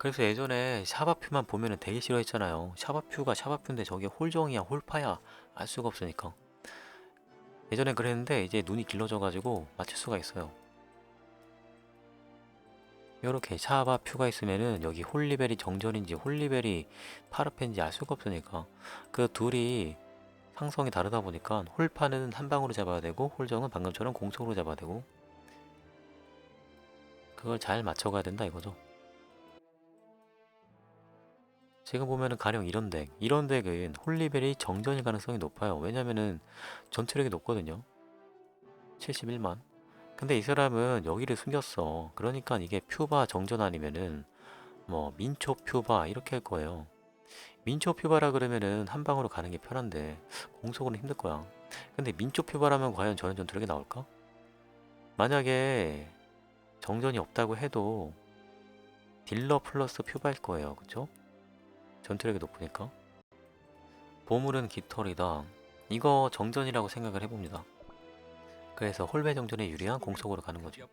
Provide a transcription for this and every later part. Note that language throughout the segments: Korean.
그래서 예전에 샤바퓨만 보면은 되게 싫어했잖아요. 샤바퓨가 샤바퓨인데 저게 홀정이야 홀파야 알 수가 없으니까. 예전엔 그랬는데 이제 눈이 길러져가지고 맞출 수가 있어요. 이렇게 샤바퓨가 있으면은 여기 홀리벨이 정전인지 홀리벨이 파르펜인지 알 수가 없으니까 그 둘이 상성이 다르다 보니까 홀파는 한 방으로 잡아야 되고 홀정은 방금처럼 공속으로 잡아야 되고 그걸 잘 맞춰가야 된다 이거죠. 지금 보면은 가령 이런 덱, 이런 덱은 홀리벨이 정전일 가능성이 높아요. 왜냐면은 전투력이 높거든요. 71만. 근데 이 사람은 여기를 숨겼어. 그러니까 이게 퓨바 정전 아니면은 뭐 민초 퓨바 이렇게 할 거예요. 민초 퓨바라 그러면은 한 방으로 가는 게 편한데 공속으로는 힘들 거야. 근데 민초 퓨바라면 과연 저런 전투력이 나올까? 만약에 정전이 없다고 해도 딜러 플러스 퓨바일 거예요. 그쵸? 전투력이 높으니까. 보물은 깃털이다. 이거 정전이라고 생각을 해봅니다. 그래서 홀배 정전에 유리한 공속으로 가는 거죠.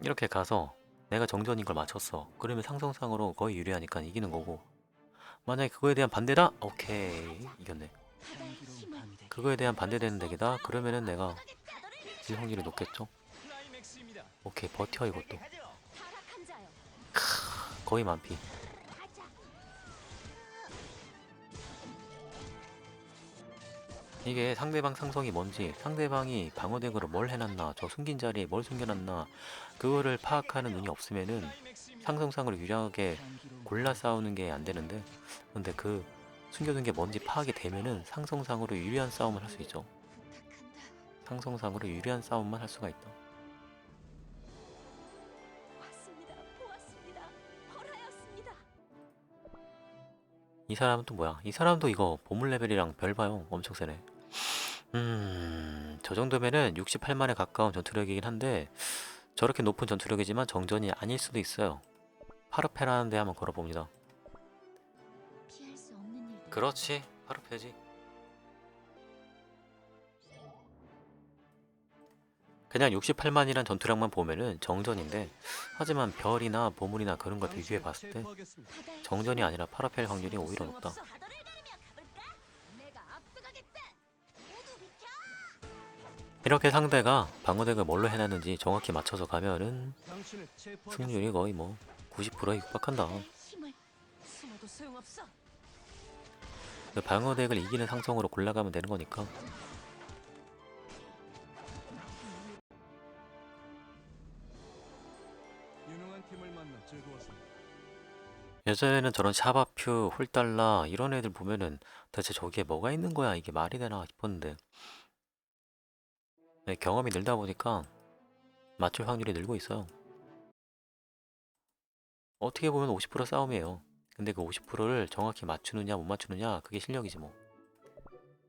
이렇게 가서 내가 정전인 걸 맞췄어. 그러면 상성상으로 거의 유리하니까 이기는 거고. 만약에 그거에 대한 반대다? 오케이 이겼네. 그거에 대한 반대되는 덱이다? 그러면은 내가 질 확률이 높겠죠? 오케이 버텨 이것도. 자여 거의 만피. 이게 상대방 상성이 뭔지 상대방이 방어덱으로 뭘 해놨나 저 숨긴 자리에 뭘 숨겨놨나 그거를 파악하는 눈이 없으면은. 상성상으로 유리하게 골라 싸우는 게 안 되는데 근데 그 숨겨둔 게 뭔지 파악이 되면은 상성상으로 유리한 싸움을 할 수 있죠. 상성상으로 유리한 싸움만 할 수가 있다. 이 사람은 또 뭐야? 이 사람도 이거 보물 레벨이랑 별 봐요 엄청 세네 음 저 정도면은 68만에 가까운 전투력이긴 한데 저렇게 높은 전투력이지만 정전이 아닐 수도 있어요. 파르페라는 데 한번 걸어봅니다. 피할 수 없는 일들. 그렇지 파르페지. 그냥 68만이란 전투력만 보면은 정전인데 하지만 별이나 보물이나 그런 걸 비교해 봤을 때 정전이 아니라 파라펠 확률이 오히려 높다 이렇게 상대가 방어덱을 뭘로 해놨는지 정확히 맞춰서 가면은. 승률이 거의 뭐 90%에 육박한다 방어덱을 이기는 상성으로 골라가면 되는 거니까. 예전에는 저런 샤바퓨, 홀달라 이런 애들 보면은 대체 저기에 뭐가 있는 거야 이게 말이 되나 싶었는데 네, 경험이 늘다 보니까 맞출 확률이 늘고 있어요. 어떻게 보면 50% 싸움이에요. 근데 그 50%를 정확히 맞추느냐 못 맞추느냐 그게 실력이지 뭐